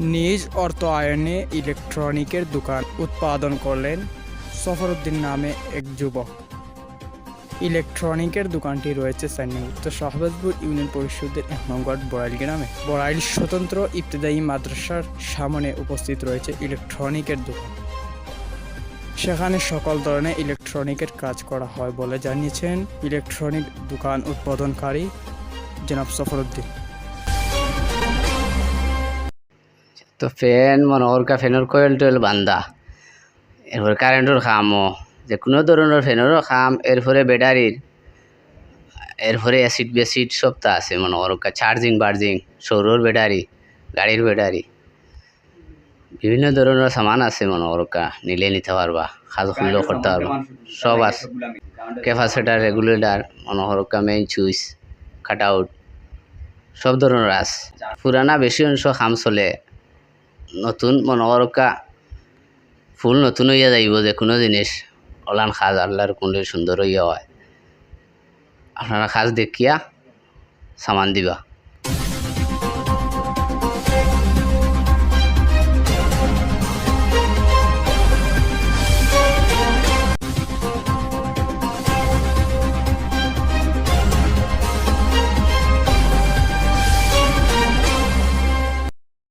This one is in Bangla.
নিজ অর্থায়নে ইলেকট্রনিকের দোকান উৎপাদন করলেন সফরউদ্দিন নামে এক যুবক। ইলেকট্রনিকের দোকানটি রয়েছে চেন্নাই উত্তর শাহবাজপুর ইউনিয়ন পরিষদের এক নম্বর বড়াইল গ্রামে। বড়াইল স্বতন্ত্র ইবতদায়ী মাদ্রাসার সামনে উপস্থিত রয়েছে ইলেকট্রনিকের দোকান। সেখানে সকল ধরনের ইলেকট্রনিকের কাজ করা হয় বলে জানিয়েছেন ইলেকট্রনিক দোকান উৎপাদনকারী জনাব সফরউদ্দিন তো ফ্যান মনোহরকা ফ্যানের কয়েল টয়েল বান্ধা এরপরে কারেন্টর খামও যে কোনো ধরনের ফ্যানেরও খাম এরপরে ব্যাটারির এরপরে অ্যাসিড বেসিড সবটা আছে মনোহরকা চার্জিং বার্জিং সৌরর ব্যাটারি গাড়ির ব্যাটারি। বিভিন্ন ধরনের সামান আছে মনোহরকা নিলে নিতে পারবা কাজ খুললেও করতে পারবা। সব আছে। ক্যাপাসিটার রেগুলেটর মনোহরকা মেইন সুইচ কাট আউট সব ধরনের আছে। পুরানা বেশি অংশ খাম চলে। নতুন মনোহরকা ফুল নতুন হইয়া যাইব যে কোনো জিনিস অলান সাজ আল্লাহর কোনলে সুন্দর হইয়া হয়। আপনারা সাজ দেখিয়া সামান দিবা।